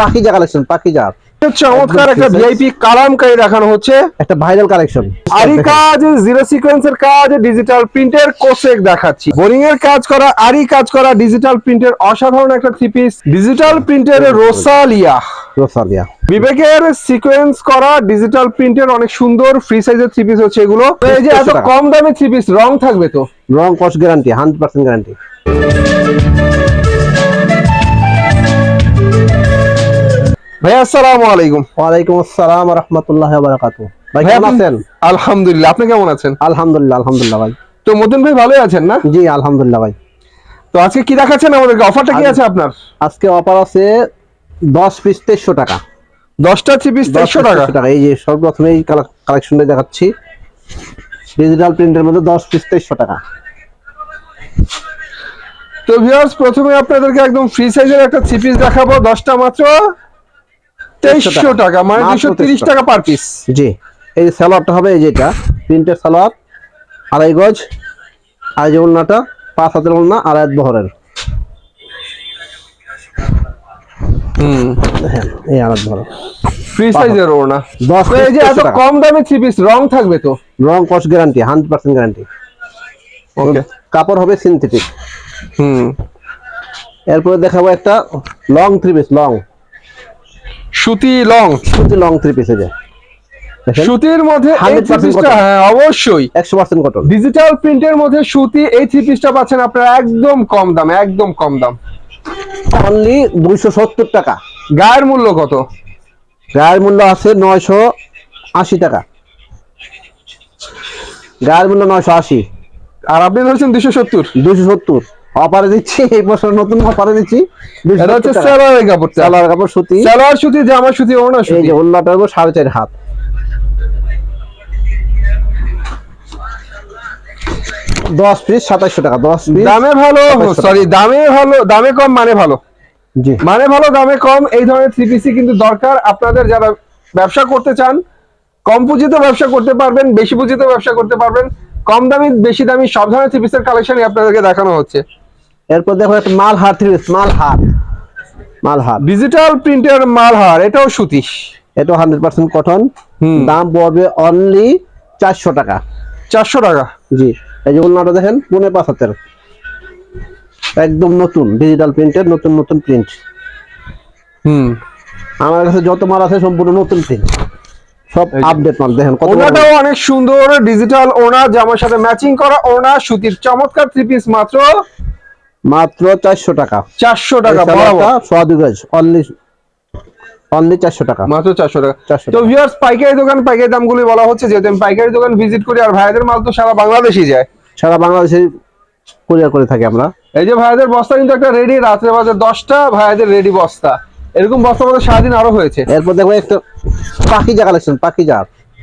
Pakiza collection Pakiza চমৎকার একটা VIP Kalamkari দেখানো হচ্ছে। একটা ভাইরাল কালেকশন আরি কাজ জিরো সিকোয়েন্সের কাজ ডিজিটাল প্রিন্টের কোসেক দেখাচ্ছি। বোরিং এর কাজ করা আরি কাজ করা ডিজিটাল প্রিন্টের অসাধারণ একটা থ্রি পিস ডিজিটাল প্রিন্টের রোসালিয়া। রোসালিয়া। বিবেকের সিকোয়েন্স করা ডিজিটাল প্রিন্টের অনেক সুন্দর ফ্রি সাইজের থ্রি পিস হচ্ছে এগুলো। এই যে এত কম দামে থ্রি পিস রং থাকবে তো? রং cost guarantee hundred percent guarantee ভাই আসসালামু আলাইকুম। ওয়ালাইকুম আসসালাম রহমতুল্লাহ বারাকাতু ভাই কেমন আছেন? আলহামদুলিল্লাহ আপনি কেমন আছেন? আলহামদুলিল্লাহ আলহামদুলিল্লাহ ভাই। তো মতন ভাই ভালোই আছেন না? জি আলহামদুলিল্লাহ ভাই। তো আজকে কি দেখাচ্ছেন আমাদেরকে? অফারটা কি আছে আপনার? আজকে অফার আছে দশ পিস তেইশশো টাকা। দশটা থ্রি পিস তেইশশো টাকা? 300 টাকা। এই যে সর্বপ্রথমে এই কালেকশনটা দেখাচ্ছি। ডিজিটাল প্রিন্টের মধ্যে দশ পিস তেইশশো টাকা। তো ভিউয়ার্স প্রথমে আপনাদেরকে একদম ফ্রি সাইজের একটা থ্রি পিস দেখাবো। দশটা মাত্র। তেইশশো টাকা। মানে দুশো তিরিশ টাকা পার পিস জি এই যে সালোয়ারটা হবে এই যেটা প্রিন্টের সালোয়ার আড়াই গজ আর এই যে পাঁচ হাতের উন্না আড়াই বহরের। হুম। এই আড়াই বহর ফ্রি সাইজের ওড়না। দশ তো এই যে এত কম দামে থ্রি পিস রং থাকবে তো? রং cost guarantee hundred percent guarantee okay কাপড় হবে সিনথেটিক হুম। এরপরে দেখাবো একটা লং থ্রি পিস লং সুতি লং। সুতি লং থ্রি পিস এই যে। দেখেন? সুতির মধ্যে এই 100% থ্রি পিসটা cotton। হ্যাঁ অবশ্যই। একশো পার্সেন্ট কটন ডিজিটাল প্রিন্টের মধ্যে সুতি এই থ্রি পিসটা পাচ্ছেন আপনারা একদম কম দামে একদম কম দাম। অনলি দুইশো সত্তর টাকা। গায়ের মূল্য কত? গায়ের মূল্য আছে নয়শো আশি টাকা। গায়ের মূল্য নয়শো আশি। আর আপনি ধরছেন দুশো সত্তর। দুশো সত্তর। অফারে দিচ্ছি এই বছর নতুন অফারে দিচ্ছি। এটা হচ্ছে স্যালোয়ারের কাপড়টা। সালোয়ার কাপড় সুতি। সালোয়ার সুতি জামা সুতি ওড়না এই যে হলো সাড়ে চার হাত। দশ পিস সাতাশশো টাকা দশ পিস দামে ভালো সরি দামে ভালো দামে কম মানে ভালো। জি। মানে ভালো দামে কম এই ধরনের থ্রি পিসি কিন্তু দরকার। আপনাদের যারা ব্যবসা করতে চান কম পুঁজিতে ব্যবসা করতে পারবেন বেশি পুঁজিতে ব্যবসা করতে পারবেন। কম দামি বেশি দামি সব ধরনের থ্রি পিসের কালেকশনই আপনাদেরকে দেখানো হচ্ছে। এরপর দেখো একটা মাল হার থ্রি পিস মাল হার মাল হার। ডিজিটাল প্রিন্টের মালহার এটাও সুতি এটা হান্ড্রেড পার্সেন্ট কটন দাম পড়বে অনলি চারশো টাকা। চারশো টাকা। জি এই যে উন্নাটা দেখেন পুনে পাঁচ হাতের। একদম নতুন ডিজিটাল প্রিন্টের নতুন নতুন প্রিন্ট হুম। আমার কাছে যত মাল আছে সম্পূর্ণ নতুন প্রিন্ট সব আপডেট মাল দেখেন কত ওনাটাও অনেক সুন্দর ডিজিটাল ওনা জামার সাথে ম্যাচিং করা ওনা সুতির চমৎকার থ্রি পিস মাত্র মাত্র চারশো টাকা। চারশো টাকা অনলি অনলি চারশো টাকা। মাত্র চারশো টাকা। তো ভিউয়ার্স পাইকারি দোকান পাইকারি দামগুলি বলা হচ্ছে যেহেতু আমি পাইকারি দোকান ভিজিট করি আর ভাইদের মাল তো সারা বাংলাদেশই যায়। সারা বাংলাদেশে কুরিয়ার করে থাকি আমরা। এই যে ভাইদের বস্তা কিন্তু একটা রেডি রাত্রে দশটা ভাইদের রেডি বস্তা। এরকম বস্তা আমাদের সারাদিন আরও হয়েছে। এরপর একটা পাখিজা কালেকশন পাখিজা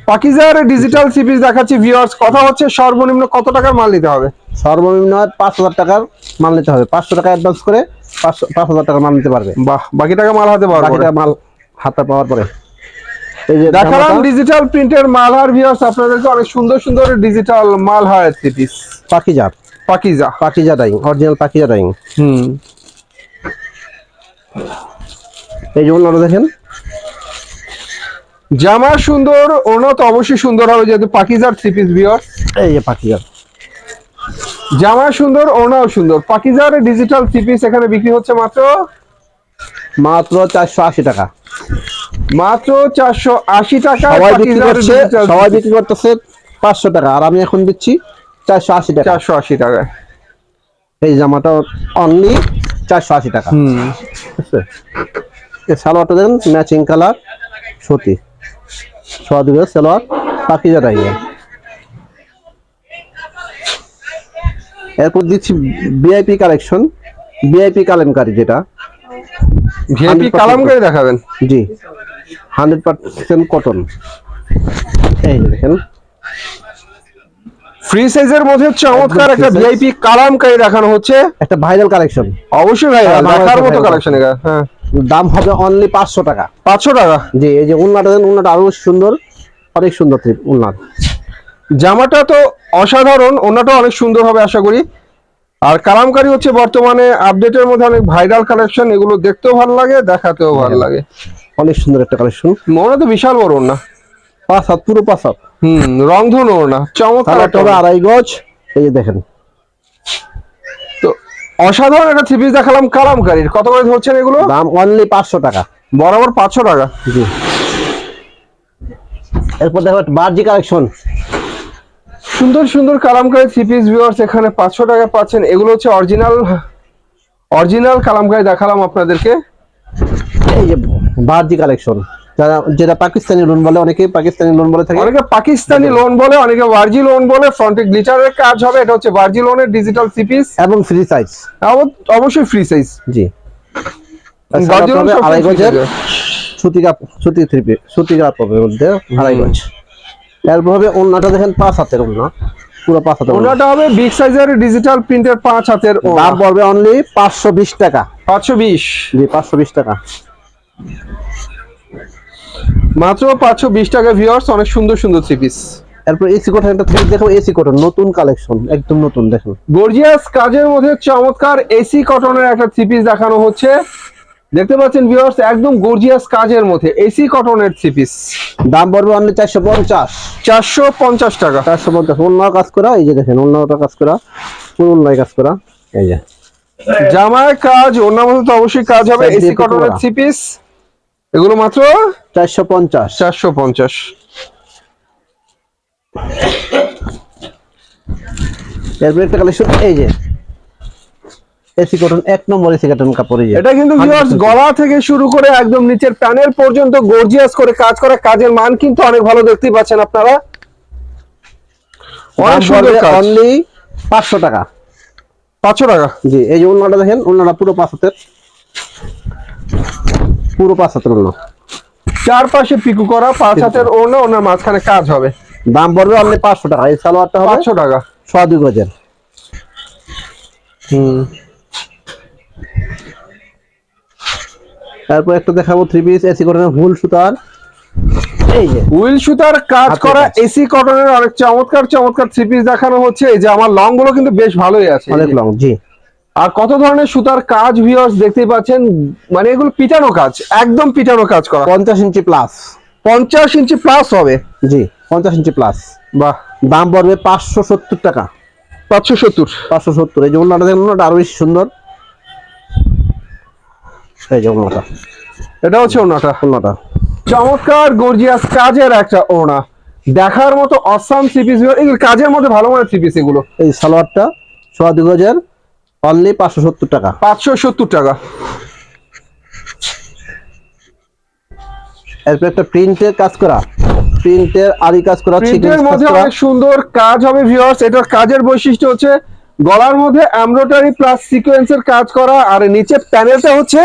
পাকিজার ডিজিটাল সিপিস দেখাচ্ছি ভিউয়ার্স কথা হচ্ছে সর্বনিম্ন কত টাকার মাল নিতে হবে? সর্বনিম্ন পাঁচ হাজার টাকার মাল নিতে হবে। পাঁচশো টাকা অ্যাডভান্স করে পাঁচশো পাঁচ হাজার টাকার মাল নিতে পারবে। বাহ বাকি টাকা মাল হাতে পাওয়ার বাকিটা মাল হাতে পাওয়ার পরে। দেখালাম ডিজিটাল প্রিন্টের মালহার ভিউয়ার্স আপনাদেরকে অনেক সুন্দর সুন্দর ডিজিটাল মালহার সিপিস Pakiza Pakiza. Pakiza dyeing original Pakiza dyeing হুম। এই যে দেখেন। জামা সুন্দর ওনা তো অবশ্যই সুন্দর হবে যেহেতু পাকিজার থ্রি পিস ভিউয়ার্স এই যে পাখিজা জামা সুন্দর ওনাও সুন্দর। পাকিজার ডিজিটাল থ্রি পিস এখানে বিক্রি হচ্ছে মাত্র? মাত্র চারশো আশি টাকা। মাত্র চারশো আশি টাকা সবাই বিক্রি করছে সবাই বিক্রি করতেছে পাঁচশো টাকা আর আমি এখন দিচ্ছি চারশো আশি টাকা। চারশো আশি টাকায় এই জামাটা অনলি চারশো আশি টাকা। হুম। সালোয়ারটা দেখেন ম্যাচিং কালার সুতি। গজ সালোয়ার পাখিজা ডাইং এরপর দিচ্ছি ভিআইপি কালেকশন ভিআইপি কালেমকারি যেটা। ভিআইপি 100% কালামকারি দেখাবেন? জি। হান্ড্রেড পার্সেন্ট কটন এই দেখেন। ফ্রি সাইজের মধ্যে চমৎকার একটা। ভিআইপি কালামকারি দেখানো হচ্ছে। একটা ভাইরাল কালেকশন অবশ্যই ভাই হ্যাঁ, দেখার মতো কালেকশন এটা হ্যাঁ। দাম হবে অনলি পাঁচশো টাকা। পাঁচশো টাকা? জি এই যে উন্নাটা দেন উন্নাটা আরও সুন্দর অনেক সুন্দর উন্নাট জামাটা তো অসাধারণ ওনাটা অনেক সুন্দর হবে আশা করি। আর কালামকারি হচ্ছে বর্তমানে আপডেটের মধ্যে অনেক ভাইরাল কালেকশন এগুলো দেখতেও ভালো লাগে দেখাতেও ভালো লাগে। অনেক সুন্দর একটা কালেকশন ওনা তো বিশাল বড় না পাঁচ হাত পুরো পাঁচ হাত। হুম রংধনু ওনা চমৎকার একটা আড়াই গজ এই যে দেখেন। অসাধারণ একটা থ্রি পিস দেখালাম কালামকারির। কত করে ধরছেন এগুলো? দাম অনলি পাঁচশো টাকা। বরাবর পাঁচশো টাকা। জি। এরপর দেখো বার্জি কালেকশন সুন্দর সুন্দর কালামকারী থ্রি পিস ভিউয়ার্স এখানে পাঁচশো টাকা পাচ্ছেন। এগুলো হচ্ছে অরিজিনাল অরিজিনাল কালামকারি দেখালাম আপনাদেরকে। এই যে বার্জি কালেকশন যারা যেটা পাকিস্তানি লোন বলে অনেকে পাকিস্তানি লোন বলে থাকে। অনেকে পাকিস্তানি লোন বলে অনেকে ভার্জি লোন বলে ফ্রন্টে গ্লিটারের কাজ হবে এটা হচ্ছে ভার্জি লোনের ডিজিটাল থ্রি পিস এবং ফ্রি সাইজ অবশ্যই ফ্রি সাইজ জি। ভার্জি লোন আড়াই গজের সুতি কাপ সুতি থ্রি পিস সুতি কাপড়ের মধ্যে আড়াই গজ। এরপর হবে ওন্নাটা দেখেন পাঁচ হাতের ওন্না। পুরো পাঁচ হাতের। হবে বিগ সাইজের ডিজিটাল প্রিন্টের পাঁচ হাতের দাম পড়বে অনলি পাঁচশো বিশ টাকা। পাঁচশো বিশ। জি পাঁচশো বিশ টাকা। মাত্র পাঁচশো বিশ টাকা ভিউয়ার্স অনেক সুন্দর সুন্দর থ্রি পিস এরপর এসি কটন একটা থ্রি দেখো এসি কটন নতুন কালেকশন একদম নতুন দেখুন। গর্জিয়াস কাজের মধ্যে চমৎকার এসি কটনের একটা থ্রি পিস দেখানো হচ্ছে। দেখতে পাচ্ছেন ভিউয়ার্স একদম গর্জিয়াস কাজের মধ্যে এসি কটনের থ্রি পিস দাম পড়বে অন্য চারশো পঞ্চাশ। চারশো পঞ্চাশ টাকা। চারশো পঞ্চাশ অন্য কাজ করা এই যে দেখেন অন্যটা কাজ করা পুরো অন্যায় কাজ করা এই যে। জামায় কাজ অন্য মধ্যে তো অবশ্যই কাজ হবে এসি কটনের। থ্রি পিস এগুলো মাত্র? চারশো পঞ্চাশ। চারশো পঞ্চাশ। এরপর একটা কালেকশন এই যে এসি কটন এক নম্বর এসি কটন কাপড় এটা কিন্তু ভিউয়ার্স গলা থেকে শুরু করে একদম নিচের প্যানেল পর্যন্ত গর্জিয়াস করে কাজ করা কাজের মান কিন্তু অনেক ভালো দেখতেই পাচ্ছেন আপনারা। অনলি পাঁচশো টাকা। পাঁচশো টাকা? জি এই যে অন্যটা দেখেন অন্যটা পুরো পাঁচ হাতের। পুরো পাঁচ হাতের অন্য চারপাশে পিকু করা পাঁচ হাতের ওড়না ওনার মাঝখানে কাজ হবে। দাম পড়বে অনলি পাঁচশো টাকা। এই সালোয়ারটা হবে পাঁচশো টাকা। সোয়া দুই গজের। হুম। তারপর একটা দেখাবো থ্রি পিস এসি কটনের ফুল সুতার। এই যে। উইল সুতার কাজ করা এসি কটনের অনেক চমৎকার চমৎকার থ্রি পিস দেখানো হচ্ছে। এই যে আমার লংগুলো কিন্তু বেশ ভালোই আছে। অনেক লং জি। আর কত ধরনের সুতার কাজ ভিউয়ার্স দেখতেই পাচ্ছেন? মানে এগুলো পিটানো কাজ একদম পিটানো কাজ করা। পঞ্চাশ ইঞ্চি প্লাস পঞ্চাশ ইঞ্চি প্লাস হবে? জি পঞ্চাশ ইঞ্চি প্লাস বাহ। দাম পড়বে পাঁচশো সত্তর টাকা। পাঁচশো সত্তর। পাঁচশো সত্তর। এই দেখুন আরও বেশি সুন্দর। এই যে অন্যটা এটা হচ্ছে ওনাটা অন্যটা চমৎকার গর্জিয়াস কাজের একটা ওড়না। দেখার মতো অসাম থ্রি পিস এগুলো কাজের মধ্যে ভালো মানের থ্রি পিস এগুলো। এই সালোয়ারটা সোয়া দুই গজের। অনলি পাঁচশো সত্তর টাকা। পাঁচশো সত্তর টাকা। এরপর একটা প্রিন্টের কাজ করা। প্রিন্টের আরি কাজ করা প্রিন্টের মধ্যে অনেক সুন্দর কাজ হবে ভিউয়ার্স এটার কাজের বৈশিষ্ট্য হচ্ছে গলার মধ্যে এমব্রয়ডারি প্লাস সিকোয়েন্সের কাজ করা আর নিচে প্যানেলটা হচ্ছে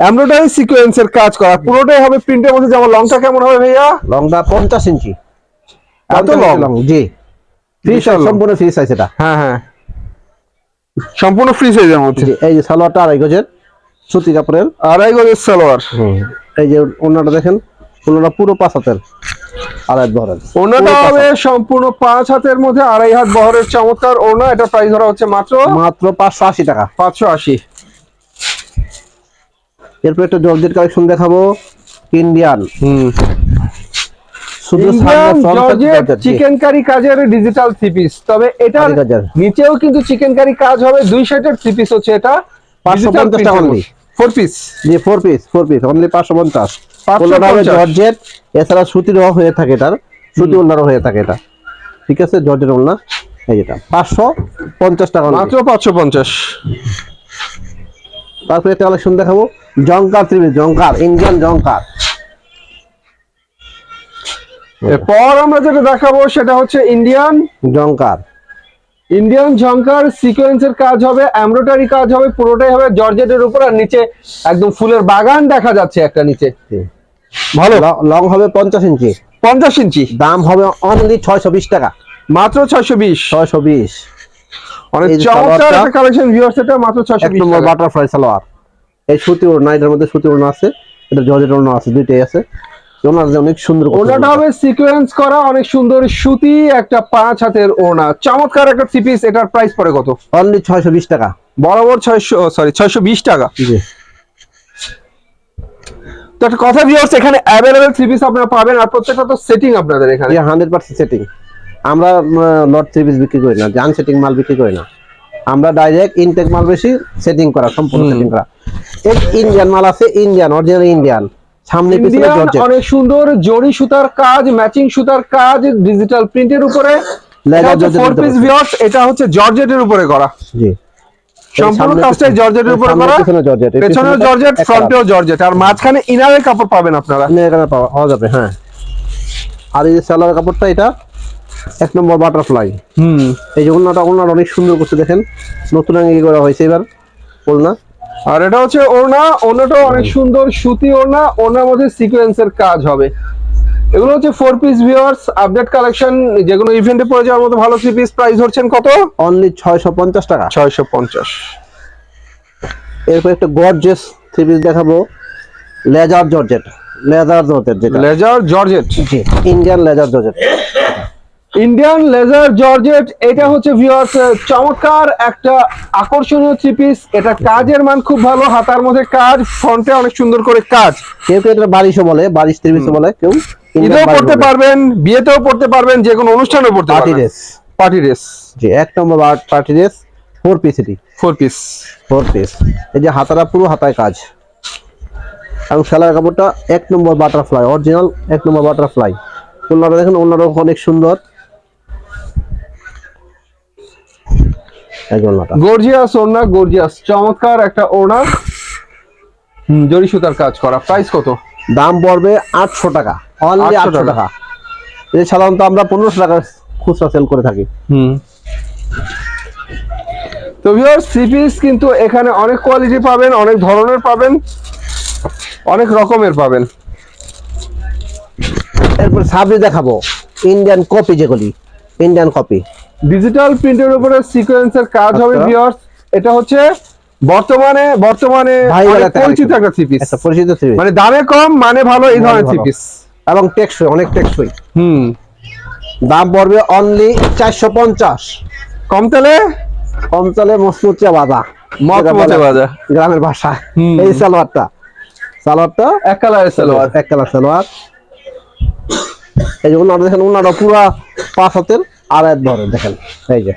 এমব্রয়ডারি সিকোয়েন্সের কাজ করা। পুরোটাই হবে প্রিন্টের মধ্যে। যেমন লংটা কেমন হবে ভাইয়া? লংটা পঞ্চাশ ইঞ্চি। এত 50 লং? জি। Free size. সম্পূর্ণ ফ্রি সাইজ এটা। হ্যাঁ হ্যাঁ। সম্পূর্ণ ফ্রি সাইজের মধ্যে। এই যে সালোয়ারটা আড়াই গজের সুতি কাপড়ের। আড়াই গজের সালোয়ার। এই যে অন্যটা দেখেন অন্যটা পুরো পাঁচ হাতের আড়াই ধরেন ওনাটা হবে সম্পূর্ণ পাঁচ হাতের মধ্যে আড়াই হাত বহরের চমৎকার ওনা এটা প্রাইস ধরা হচ্ছে মাত্র মাত্র পাঁচশো আশি টাকা। পাঁচশো আশি। এরপর একটা জর্জেট কালেকশন দেখাবো। ইন্ডিয়ান। হুম। শুধু চিকেন কারি কাজের ডিজিটাল থ্রি পিস তবে এটার নিচেও কিন্তু চিকেন কারি কাজ হবে দুই সেটের থ্রি পিস হচ্ছে এটা। 550 টাকা only। ফোর পিস জি four piece four piece only পাঁচশো পঞ্চাশ। জর্জেট এছাড়া সুতিরও হয়ে থাকে এটার। সুতি হয়ে থাকে এটা। ঠিক আছে জর্জেট উল্লা এই যেটা। পাঁচশো পঞ্চাশ টাকা মাত্র পাঁচশো পঞ্চাশ। তারপরে একটা কালেকশন দেখাবো। জঙ্কার থ্রি পিস জঙ্কার ইন্ডিয়ান জঙ্কার এরপর আমরা যেটা দেখাবো সেটা হচ্ছে ইন্ডিয়ান জঙ্কার ইন্ডিয়ান ঝঙ্কার সিকোয়েন্সের কাজ হবে এমব্রয়ডারি কাজ হবে পুরোটাই হবে জর্জেটের উপর আর নিচে একদম ফুলের বাগান দেখা যাচ্ছে একটা নিচে। ভালো। লং হবে পঞ্চাশ ইঞ্চি। পঞ্চাশ ইঞ্চি। দাম হবে অনলি ছয়শো বিশ টাকা। মাত্র ছয়শো বিশ। ছয়শো বিশ। অনেক যে চমৎকার একটা কালেকশন ভিউয়ার্স এটা মাত্র ছয়শো বিশ নম্বর বাটারফ্লাই সালোয়ার। এই সুতি ওড়না এটার মধ্যে সুতি ওড়না আছে এটা জর্জেট ওড়না আছে দুইটাই আছে। ওনার অনেক সুন্দর ওনাটা ওনাটা। হবে সিকোয়েন্স করা অনেক সুন্দর সুতি একটা পাঁচ হাতের ওনা চমৎকার একটা থ্রি পিস এটার প্রাইস পড়ে কত? অনলি ছয়শো বিশ টাকা। বরাবর ছয়শো সরি ছয়শো বিশ টাকা। জি। তো একটা কথা ভিউয়ার্স এখানে অ্যাভেলেবেল থ্রি পিস আপনারা পাবেন আর প্রত্যেকটা তো সেটিং আপনাদের এখানে। হান্ড্রেড পার্সেন্ট সেটিং আমরা লট থ্রি পিস বিক্রি করি না জান সেটিং মাল বিক্রি করি না। আমরা ডাইরেক্ট ইনটেক মাল বেশি সেটিং করা সম্পূর্ণ সেটিং করা। এক ইন্ডিয়ান মাল আছে ইন্ডিয়ান অরিজিনাল ইন্ডিয়ান সামনে পিছনে জর্জেট অনেক সুন্দর জরি সুতার কাজ ম্যাচিং সুতার কাজ ডিজিটাল প্রিন্টের উপরে। Leather ফোর পিস ভিউয়ার্স এটা হচ্ছে জর্জেটের উপরে করা। জি। সম্পূর্ণ কাজটাই জর্জেটের উপরে করা। জর্জেট পেছনেও জর্জেট ফ্রন্টেও জর্জেট আর মাঝখানে ইনারের কাপড় পাবেন আপনারা। পাওয়া যাবে হ্যাঁ। আর এই যে সালোয়ার কাপড়টা এটা এক নম্বর বাটারফ্লাই হুম। এই যে ওনাটা ওনার অনেক সুন্দর করছে দেখেন। নতুন আঙ্গি করা হয়েছে এবার ওলনা আর এটা হচ্ছে ওড়না। ওড়নাটাও অনেক সুন্দর সুতি ওড়না। ওড়নার মধ্যে সিকোয়েন্সের কাজ হবে। এগুলো হচ্ছে four piece viewers update collection যেগুলো ইভেন্টে পড়ে যাওয়ার মতো ভালো থ্রি পিস প্রাইস ধরছেন কত? অনলি ছয়শো পঞ্চাশ টাকা। ছয়শো পঞ্চাশ। এরপর একটা গর্জেস থ্রি পিস দেখাবো। লেজার জর্জেট লেজার জর্জেট যেটা। লেজার জর্জেট জি Indian laser georgette Indian laser georgette এটা হচ্ছে ভিউয়ার্স চমৎকার একটা আকর্ষণীয় থ্রি পিস এটা কাজের মান খুব ভালো হাতার মধ্যে কাজ ফ্রন্টে অনেক সুন্দর করে কাজ। কেউ কেউ এটা বারিশও বলে বারিশ থ্রি পিসও বলে কেউ ঈদেও পড়তে পারবেন বিয়েতেও পড়তে পারবেন যে কোনো অনুষ্ঠানেও পড়তে পারবেন। পার্টি ড্রেস পার্টি ড্রেস জি এক নম্বর পার্টি ড্রেস ফোর পিস এটি। ফোর পিস ফোর পিস এই যে হাতারা পুরো হাতায় কাজ। এবং সেলার কাপড়টা এক নম্বর বাটারফ্লাই অরিজিনাল এক নম্বর বাটারফ্লাই ওনারা দেখেন ওনারা অনেক সুন্দর এই যে ওনাটা গর্জিয়াস ওড়না গর্জিয়াস চমৎকার একটা ওড়না। জরি সুতার কাজ করা। প্রাইস কত? দাম পড়বে আটশো টাকা। অনলি আটশো টাকা। এই সাধারণত আমরা পনেরোশো টাকা খুচরা সেল করে থাকি। হুম। তো ভিউয়ার্স থ্রি পিস কিন্তু এখানে অনেক কোয়ালিটি পাবেন অনেক ধরনের পাবেন অনেক রকমের পাবেন। এরপর সাবরি দেখাবো। ইন্ডিয়ান কপি যেগুলি। ইন্ডিয়ান কপি ডিজিটাল প্রিন্টের উপরে সিকোয়েন্সের কাজ হবে আচ্ছা। ভিউয়ার্স এটা হচ্ছে বর্তমানে বর্তমানে পরিচিত একটা থ্রি পিস একটা পরিচিত থ্রি মানে দামে কম মানে ভালো এই ধরনের ভালো। থ্রি পিস এবং টেকসই অনেক টেকসই। হুম। দাম পড়বে অনলি চারশো পঞ্চাশ। কম তেলে? কম মসমুচিয়া বাদা মচমচে বাজা। গ্রামের ভাষা এই সালোয়ারটা। সালোয়ারটা? এক কালারের সালোয়ার। এক কালার সালোয়ার। এই যে ওনারা দেখেন ওনারা পুরা পাঁচ হাতের এক ধরে দেখেন। এই যে।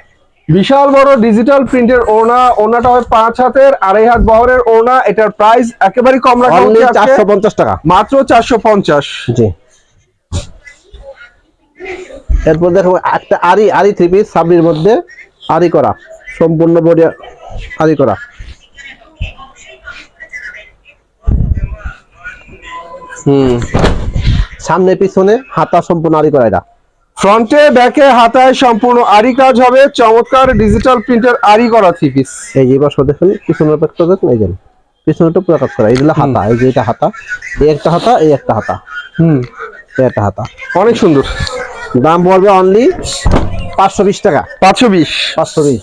বিশাল বড় ডিজিটাল প্রিন্টের ওড়না ওড়নাটা হয় পাঁচ হাতের আড়াই হাত বহরের ওড়না এটার প্রাইস একেবারে কম রাখা হচ্ছে। চারশো পঞ্চাশ টাকা। মাত্র চারশো পঞ্চাশ। জি। এরপর দেখো একটা আরি আরি থ্রি পিস সাবরির মধ্যে আরি করা। সম্পূর্ণ বডি আরি করা। হুম। সামনে পিছনে হাতা সম্পূর্ণ আরি করা এটা ফ্রন্টে ব্যাকে হাতায় সম্পূর্ণ আরি কাজ হবে। চমৎকার ডিজিটাল প্রিন্টের আরি করা থ্রি পিস এই যে এবার দেখেন পিছনের প্যাকটা দেখুন এই যে পিছনেটা পুরো কাজ করা। এইগুলো হাতা এই যে এটা হাতা। এই একটা হাতা এই একটা হাতা। হুম। এই একটা হাতা। অনেক সুন্দর। দাম পড়বে অনলি পাঁচশো বিশ টাকা। পাঁচশো বিশ। পাঁচশো বিশ।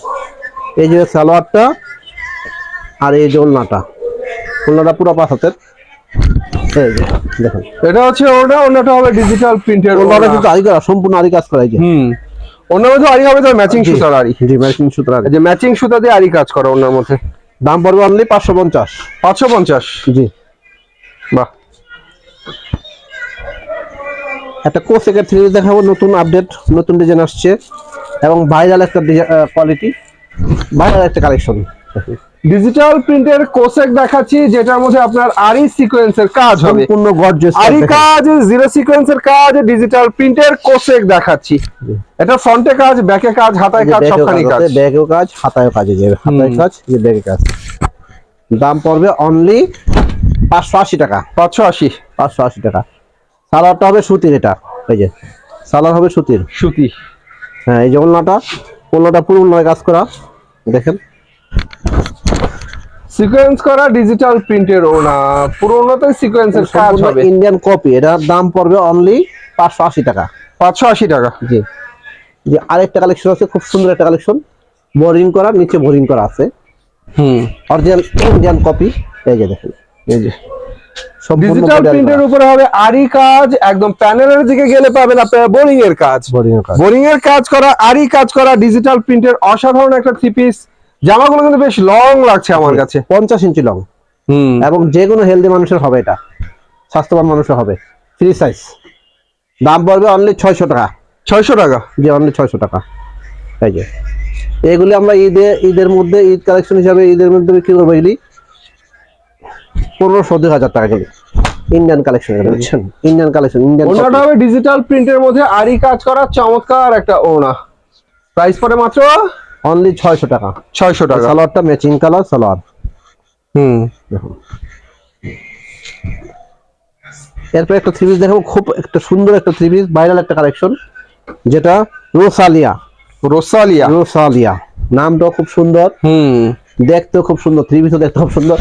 এই যে সালোয়ারটা আর এই যে ওলনাটা ওলনাটা পুরো পাঁচ হাতের। দেখুন। এটা হচ্ছে ওটা ওনাটা হবে ডিজিটাল প্রিন্টের ওলনাটা কিন্তু আরি করা সম্পূর্ণ আরি কাজ করা হুম। মধ্যে আরি হবে তো ম্যাচিং জি। সুতার আরি। জি ম্যাচিং সুতরা এই যে ম্যাচিং সুতা দিয়ে আরি কাজ করা মধ্যে। দাম পড়বে অনলি পাঁচশো পঞ্চাশ। পাঁচশো পঞ্চাশ। জি। বাহ। একটা কোসেকের থ্রি দেখাবো নতুন আপডেট নতুন ডিজাইন আসছে। এবং ভাইরাল একটা কোয়ালিটি ভাইরাল একটা কালেকশন ডিজিটাল প্রিন্টের কোসেক দেখাচ্ছি যেটার মধ্যে আপনার আরি সিকোয়েন্সের কাজ হবে। সম্পূর্ণ গর্জিয়াস আরি কাজ জিরো সিকোয়েন্সের কাজ ডিজিটাল প্রিন্টের কোসেক দেখাচ্ছি। এটা ফ্রন্টে কাজ ব্যাকে কাজ হাতায় কাজ সবখানি কাজ ব্যাগেও কাজ হাতায়ও কাজে যাবে হাতায় কাজ যে ব্যাগে কাজ। দাম পড়বে অনলি পাঁচশো আশি টাকা। পাঁচশো আশি। পাঁচশো আশি টাকা। সালোয়ারটা হবে সুতির এটা এই যে। সালোয়ার হবে সুতির। সুতি। হ্যাঁ এই যে ওলনাটা ওলনাটা পুরো নয় কাজ করা দেখেন। সিকোয়েন্স করা ডিজিটাল প্রিন্টের ওনা পুরোনোতে সিকোয়েন্সের কাজ হবে। ইন্ডিয়ান কপি এটার দাম পড়বে অনলি পাঁচশো আশি টাকা। পাঁচশো আশি টাকা। জি। যে আরেকটা কালেকশন আছে খুব সুন্দর একটা কালেকশন বোরিং করা নিচে বোরিং করা আছে। হুম। অরিজিনাল ইন্ডিয়ান কপি এই যে দেখেন এই যে। ডিজিটাল প্রিন্টের উপরে হবে আরি কাজ একদম প্যানেলের দিকে গেলে পাবেন আপনারা বোরিং এর কাজ। বোরিং এর কাজ। করা আরি কাজ করা ডিজিটাল প্রিন্টের অসাধারণ একটা থ্রি পিস জামাগুলো কিন্তু বেশ লং লাগছে আমার কাছে পঞ্চাশ ইঞ্চি লং এবং যে কোনো হেলদি মানুষের হবে এটা স্বাস্থ্যবান মানুষের হবে ফ্রি সাইজ দাম পড়বে অনলি ছয়শো টাকা। ছয়শো টাকা? যে অনলি ছয়শো টাকা। এই যে এগুলি আমরা ঈদে ঈদের মধ্যে ঈদ কালেকশন হিসাবে ঈদের মধ্যে বিক্রি করব এগুলি। পনেরোশো দুই হাজার টাকা গেলে ইন্ডিয়ান কালেকশন বুঝছেন? ইন্ডিয়ান কালেকশন ইন্ডিয়ান ওনাটা হবে ডিজিটাল প্রিন্টের মধ্যে আরি কাজ করা চমৎকার একটা ওনা। প্রাইস পড়ে মাত্র অনলি ছয়শো টাকা। ছয়শো টাকা। সালোয়ারটা ম্যাচিং কালার সালোয়ার। হুম। দেখুন। এরপর একটা থ্রি পিস দেখাবো খুব একটা সুন্দর একটা থ্রি পিস ভাইরাল একটা কালেকশন যেটা রোসালিয়া। রোসালিয়া। রোসালিয়া। নামটাও খুব সুন্দর। হুম। দেখতেও খুব সুন্দর। থ্রি পিসও দেখতে খুব সুন্দর।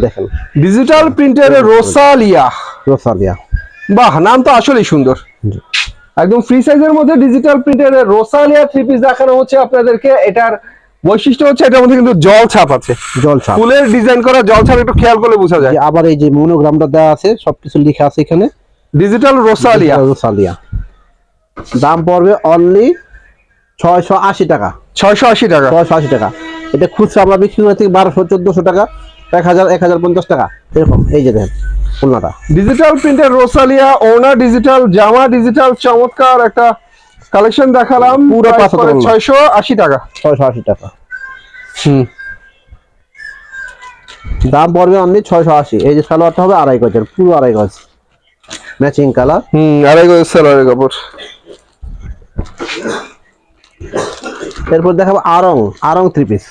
দেখেন। ডিজিটাল প্রিন্টের রোসালিয়া। রোসালিয়া। বাহ নাম তো আসলেই সুন্দর। একদম ফ্রি সাইজের মধ্যে ডিজিটাল প্রিন্টের রোসালিয়া থ্রি পিস দেখানো হচ্ছে আপনাদেরকে। এটার বৈশিষ্ট্য হচ্ছে এটার মধ্যে কিন্তু জল ছাপ আছে। জল ছাপ। ফুলের ডিজাইন করা জল ছাপ একটু খেয়াল করলে বোঝা যায়। আবার এই যে মনোগ্রামটা দেওয়া আছে সবকিছু লেখা আছে এখানে। ডিজিটাল রোসালিয়া রোসালিয়া দাম পড়বে অনলি ছয়শো আশি টাকা। ছয়শো আশি টাকা। ছয়শো আশি টাকা। এটা খুচরা আমরা বিক্রি করে থেকে বারোশো চোদ্দশো টাকা। এক হাজার এক হাজার পঞ্চাশ টাকা। এরকম এই যে দেখেন খুলনাটা। ডিজিটাল প্রিন্টের রোসালিয়া ওনা ডিজিটাল জামা ডিজিটাল চমৎকার একটা কালেকশন দেখালাম। পুরো ছয়শো আশি টাকা। ছয়শো আশি টাকা। হুম। দাম পড়বে অনলি ছয়শো আশি। এই যে সালোয়ারটা হবে আড়াই গজের পুরো আড়াই গজ। ম্যাচিং কালার হুম আড়াই গজ সেলারের কাপড়। এরপর দেখাবো আরং আরং থ্রি পিস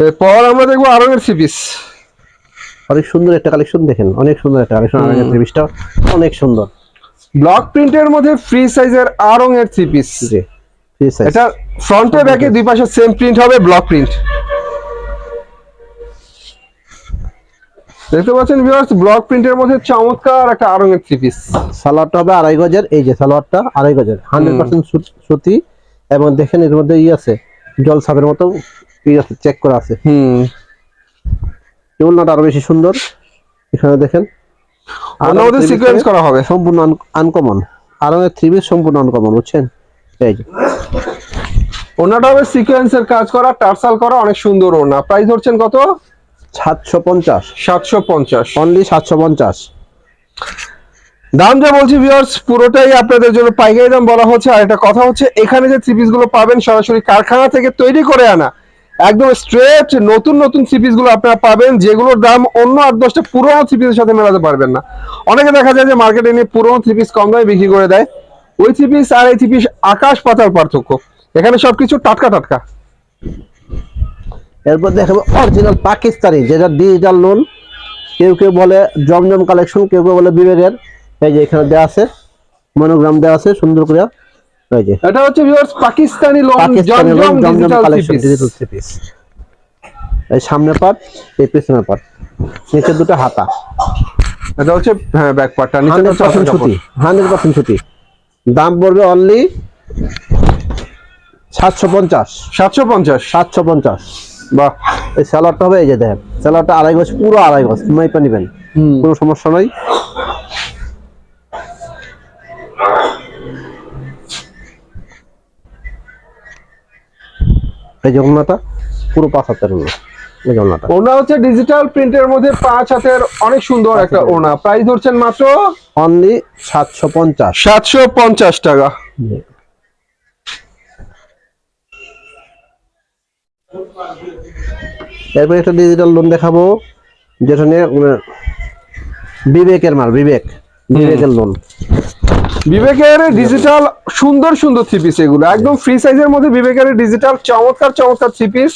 এরপর আমরা দেখব আরঙের থ্রি পিস অনেক সুন্দর একটা কালেকশন দেখেন অনেক সুন্দর একটা কালেকশন আরং থ্রি পিসটা অনেক সুন্দর। ব্লক প্রিন্টের মধ্যে ফ্রি সাইজের আরং এর থ্রি পিস জি ফ্রি সাইজ এটা ফ্রন্টে ব্যাকে দুই পাশে সেম প্রিন্ট হবে ব্লক প্রিন্ট দেখতে পাচ্ছেন ভিউয়ার্স ব্লক প্রিন্টের মধ্যে চমৎকার একটা আরং এর থ্রি পিস সালোয়ারটা হবে আড়াই গজের এই যে সালোয়ারটা আড়াই গজের হান্ড্রেড পার্সেন্ট সুতি এবং দেখেন এর মধ্যে ই আছে জল সাপের মতো ই আছে চেক করা আছে। হুম। ওড়নাটা আরও বেশি সুন্দর। এখানে দেখেন সিকোয়েন্স করা হবে। সম্পূর্ণ আনকমন আরং এর থ্রি পিস সম্পূর্ণ আনকমন বুঝছেন? এই যে। ওনাটা হবে সিকোয়েন্সের কাজ করা টার্সাল করা অনেক সুন্দর ওনা প্রাইস ধরছেন কত? সাতশো পঞ্চাশ। সাতশো পঞ্চাশ। অনলি সাতশো পঞ্চাশ। দাম যা বলছি ভিউয়ার্স পুরোটাই আপনাদের জন্য পাইকারি দাম বলা হচ্ছে। আর একটা কথা হচ্ছে এখানে যে থ্রি গুলো পাবেন সরাসরি কারখানা থেকে তৈরি করে আনা। একদম স্ট্রেট নতুন নতুন থ্রি গুলো আপনারা পাবেন, যেগুলোর দাম অন্য আট, দশটা পুরোনো পিসের সাথে মেলাতে পারবেন না। অনেকে দেখা যায় যে মার্কেটে নিয়ে পুরোনো থ্রি পিস কম দামে বিক্রি করে দেয়। ওই থ্রি পিস আর এই থ্রি পিস আকাশ পাতাল পার্থক্য। এখানে সবকিছু টাটকা টাটকা। এরপর দেখাবো অরিজিনাল পাকিস্তানি, যেটা ডিজিটাল লোন কেউ কেউ বলে জমজম কালেকশন কেউ কেউ বলে বিবেকের। এই যে এখানে দেওয়া আছে মনোগ্রাম দেওয়া আছে, সুন্দর করে। এটা হচ্ছে ভিউয়ার্স পাকিস্তানি লোন জমজম জমজম digital three collection piece digital piece এই সামনে পার্ট এই পেছনের পার্ট নিচে দুটো হাতা। এটা হচ্ছে হ্যাঁ ব্যাক পার্টটা নিচে হান্ড্রেড পার্সেন্ট ছুটি হান্ড্রেড পার্সেন্ট ছুটি দাম পড়বে অনলি সাতশো পঞ্চাশ। সাতশো পঞ্চাশ। সাতশো পঞ্চাশ। বাহ। এই স্যালাডটা হবে এই যে দেখেন। স্যালাডটা আড়াই গজ পুরো আড়াই গজ। মাইপা নিবেন। কোনো সমস্যা নাই। এই যে পুরো পাঁচ হাতের ওড়না। এই যে ওনা হচ্ছে ডিজিটাল প্রিন্টের মধ্যে পাঁচ হাতের অনেক সুন্দর একটা ওনা প্রাইস ধরছেন মাত্র? অনলি সাতশো পঞ্চাশ। সাতশো পঞ্চাশ টাকা। এরপর একটা ডিজিটাল লোন দেখাবো যেটা নিয়ে মানে বিবেকের মাল বিবেক। বিবেকের লোন বিবেকের ডিজিটাল সুন্দর সুন্দর থ্রি পিস এগুলো। একদম ফ্রি সাইজের মধ্যে বিবেকের ডিজিটাল চমৎকার চমৎকার থ্রি পিস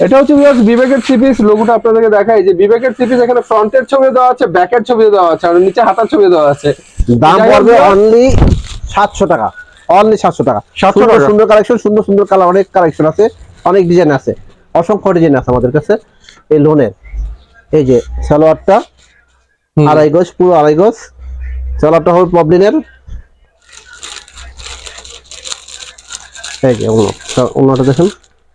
এটা হচ্ছে বিবেকের থ্রি পিস লোগোটা আপনাদেরকে দেখাই। যে বিবেকের থ্রি পিস এখানে ফ্রন্টের ছবি দেওয়া আছে ব্যাকের ছবি দেওয়া আছে আর নিচে হাতার ছবি দেওয়া আছে। দাম পড়বে অনলি সাতশো টাকা। অনলি সাতশো টাকা। 700 সুন্দর টাকা। সুন্দর কালেকশন সুন্দর সুন্দর কালার অনেক কালেকশন আছে অনেক ডিজাইন আছে। অসংখ্য ডিজাইন আছে আমাদের কাছে। এই লোনের এই যে সালোয়ারটা। আড়াই গজ পুরো আড়াই গজ। সালোয়ারটা হবে পবলিনের দেখেন।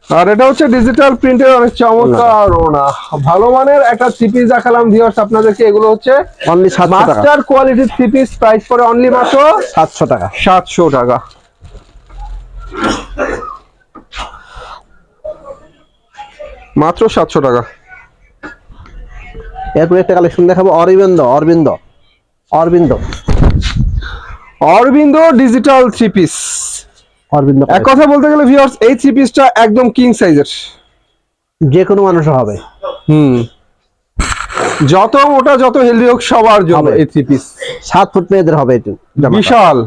আর এটা হচ্ছে ডিজিটাল প্রিন্টের অনেক চমৎকার ওনা ভালো মানের একটা থ্রি পিস দেখালাম ভিউয়ার্স আপনাদেরকে এগুলো হচ্ছে অনলি সাতশো টাকা। মাস্টার কোয়ালিটির থ্রি পিস প্রাইস পড়ে অনলি মাত্র সাতশো টাকা। সাতশো টাকা। মাত্র সাতশো টাকা। এরপর একটা কালেকশন দেখাবো Arabinda Arabinda. Arabinda. Arabinda digital three piece Arabinda এক কথা বলতে গেলে ভিউয়ার্স এই থ্রি পিসটা একদম কিং সাইজের যে কোনো মানুষের হবে। হুম। যত মোটা যত হেলদি হোক সবার জন্য। এই থ্রি পিস সাত ফুট মেয়েদের হবে এটি। বিশাল।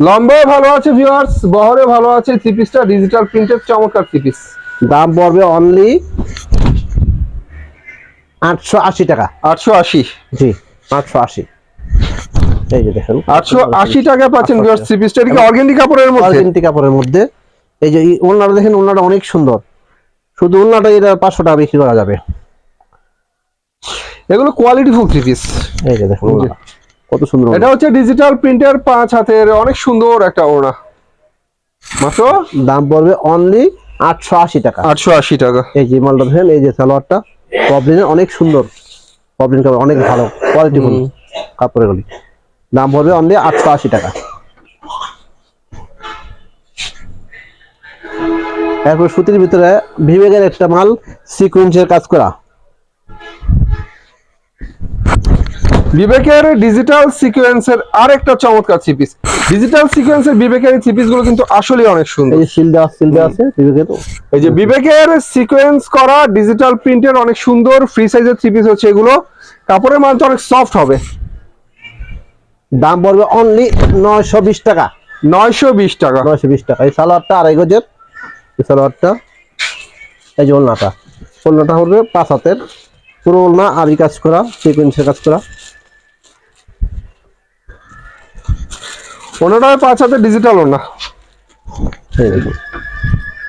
লম্বায় ভালো আছে ভিউয়ার্স বহরে ভালো আছে থ্রি পিসটা ডিজিটাল প্রিন্টেড চমৎকার থ্রি পিস দাম পড়বে অনলি আটশো আশি টাকা। আটশো আশি? জি আটশো আশি। এই যে দেখেন আটশো আশি টাকা পাচ্ছেন ভিউয়ার্স থ্রি পিসটা এটা অর্গেন্ডি কাপড়ের মধ্যে। অর্গেন্টি কাপড়ের মধ্যে। এই যে এই ওড়নাটা দেখেন ওড়নাটা অনেক সুন্দর। শুধু ওড়নাটা এটা পাঁচশো টাকা বিক্রি করা যাবে। এগুলো কোয়ালিটি ফুল থ্রি পিস এই যে দেখুন কত সুন্দর এটা হচ্ছে ডিজিটাল প্রিন্টার পাঁচ হাতের অনেক সুন্দর একটা ওড়না। মাত্র? দাম পড়বে অনলি আটশো আশি টাকা। আটশো আশি টাকা। এই যে মালটা দেখেন এই যে সালোয়ারটা। পবলিনের অনেক সুন্দর। পবলিন কাপড় অনেক ভালো। Quality full. কাপড়ের গুলি। দাম পড়বে অনলি আটশো আশি টাকা। এরপর সুতির ভিতরে ভিভেগের একটা মাল সিকুয়েন্সের কাজ করা। বিবেকের ডিজিটাল সিকোয়েন্সের আরেকটা চমৎকার থ্রি পিস ডিজিটাল সিকোয়েন্সের বিবেকের থ্রি পিসগুলো কিন্তু আসলেই অনেক সুন্দর। এই সিল দেওয়া আছে বিবেকের এই যে বিবেকের সিকোয়েন্স করা ডিজিটাল প্রিন্টের অনেক সুন্দর ফ্রি সাইজের থ্রি পিস হচ্ছে এগুলো। কাপড়ের মানটা অনেক সফট হবে। দাম পড়বে অনলি নয়শো বিশ টাকা। নয়শো বিশ টাকা। নয়শো বিশ টাকা। এই সালোয়ারটা আড়াই গজের। এই সালোয়ারটা এই যে ওলনাটা। ওলনাটা হবে পাঁচ হাতের। পুরো ওলনা আরি কাজ করা সিকুয়েন্সের কাজ করা। ওনাটা পাঁচ হাতে ডিজিটাল ওনা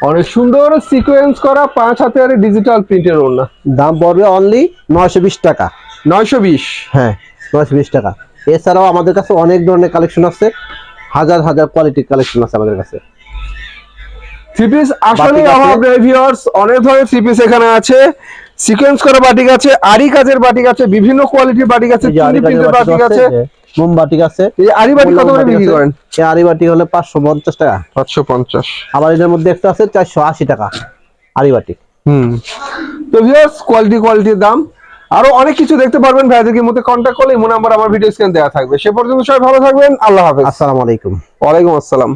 অনেক সুন্দর সিকোয়েন্স করা পাঁচ হাতের ডিজিটাল প্রিন্টের ওনা দাম পড়বে অনলি নয়শো বিশ টাকা। নয়শো বিশ। হ্যাঁ নয়শো বিশ টাকা। এছাড়াও আমাদের কাছে অনেক ধরনের কালেকশন আছে। হাজার হাজার কোয়ালিটির কালেকশন আছে আমাদের কাছে। থ্রি পিস আসলে নেই ভিউয়ার্স অনেক ধরনের থ্রি পিস এখানে আছে। সিকোয়েন্স করা বাটিক আছে আরি কাজের বাটিক আছে বিভিন্ন কোয়ালিটির বাটিক আছে আরি বাটিক আছে মোমবাটিক আছে। এই যে আরি বাটিক কত করে বিক্রি করেন? এই আরি বাটি হলে পাঁচশো পঞ্চাশ টাকা। পাঁচশো পঞ্চাশ। আবার এটার মধ্যে একটা আছে চারশো আশি টাকা আরিবাটি হম। তো ভিউয়ার্স কোয়ালিটি কোয়ালিটির দাম। আরও অনেক কিছু দেখতে পারবেন ভাইদেরকে মধ্যে কন্ট্যাক্ট করলে এই নাম্বার আমার ভিডিও স্ক্রিনে দেওয়া থাকবে। সে পর্যন্ত সবাই ভালো থাকবেন। আল্লাহ হাফেজ। আসসালামু আলাইকুম। ওয়ালাইকুম আসসালাম।